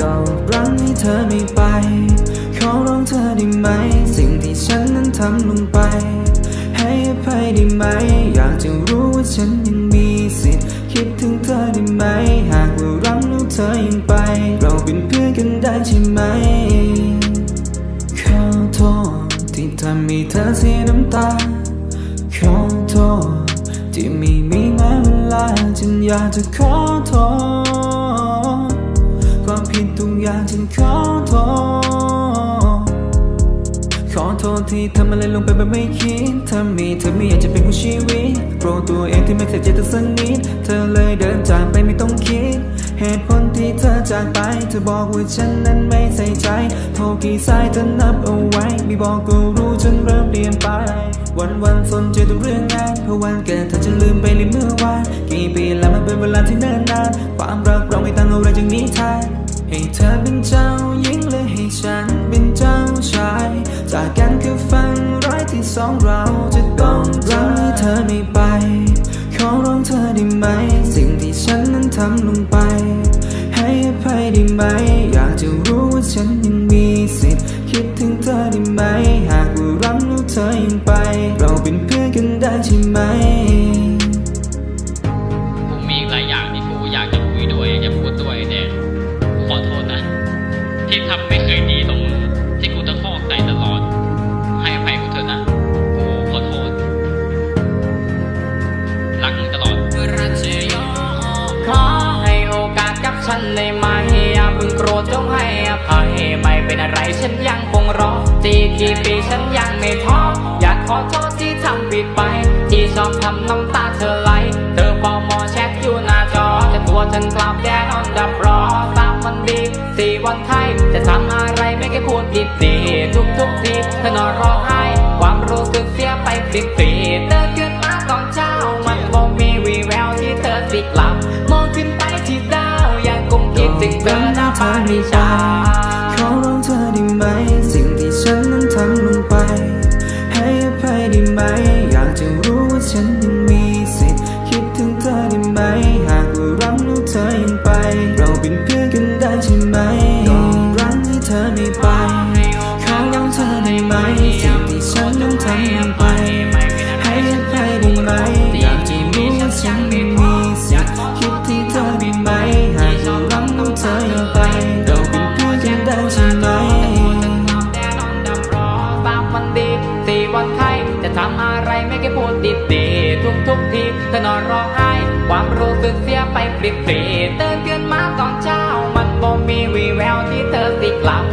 เธอไม่ไป ขอร้องเธอได้ไหม สิ่งที่ฉันนั้นทำลงไป ให้อภัยได้ไหม อยากจะรู้ว่าฉันยังมีสิทธิ์คิดถึงเธอได้ไหม หากว่ารักแล้วเธอยังไป เราเป็นเพื่อนกันได้ใช่ไหม ขอโทษที่ทำให้เธอเสียน้ำตา ขอโทษที่ไม่มีแม้เวลา ฉันอยากจะขอโทษ อย่างฉันขอโทษ ขอโทษที่ทำอะไรลงไปแบบไม่คิดถ้ามีเธอไม่อยากจะเป็นของชีวิตโปรตัวเองที่ไม่เคยเจอเธอสักนิด เธอเลยเดินจากไปไม่ต้องคิด เหตุผลที่เธอจากไป เธอบอกว่าฉันนั้นไม่ใส่ใจ โทรกี่สายเธอนับเอาไว้ ไม่บอกก็รู้จนเริ่มเปลี่ยนไป วันวันสนใจแต่เรื่องงานเพราะวันเกิดเธอจะลืมไปเลยเมื่อวาน กี่ปีแล้วมันเป็นเวลาที่เนิ่นนาน ความรักเราไม่ต่างอะไรจากนิทาน องเราจะต้องรักให้เธอไม่ไป ขอร้องเธอได้ไหม สิ่งที่ฉันนั้นทำลงไป ให้อภัยได้ไหม อยากจะรู้ว่าฉันยังมีสิทธิ์คิดถึงเธอได้ไหม หากว่ารักแล้วเธอยังไป เราเป็นเพื่อนกันได้ใช่ไหม ฉันได้ไหมอย่าเพิ่งโกรธจงให้อภัยไม่เป็นอะไรฉันยังคงรอจีกี่ปีฉันยังไม่ท้ออยากขอโทษที่ทำผิดไป ที่ชอบทำน้ำตาเธอไหล เธอฟอมอแชทอยู่หน้าจอแต่ตัวฉันกลับแดนออนดับรอสามวันดีสี่วันไทยจะทำอะไรไม่แค่พูดผิดดีทุกทุกทีเธอนอนร้องไห้ ความรู้สึกเสียไปฟรี อหน้าปานิชาขอร้องเธอได้ไหม สิ่งที่ฉันนั้นทำลงไป ให้อภัยได้ไหม อยากจะรู้ว่าฉันยังมีสิทธิ์คิดถึงเธอได้ไหม หากว่ารักแล้วเธอยังไป เราเป็นเพื่อนกันได้ใช่ไหมก็รักให้เธอไม่ไปขอร้องเธอได้ไหมสิ่งที่ฉันนั้นทำลงไป ให้อภัยได้ไหมอยากจะรู้ว่าฉันยังมี ดติดดีทุกทุกๆทีเธอนอนร้องไห้ ความรู้สึกเสียไปฟรีๆเตือนเตือนมาตอนเช้า มันบ่มีวีแววที่เธอสิกลับ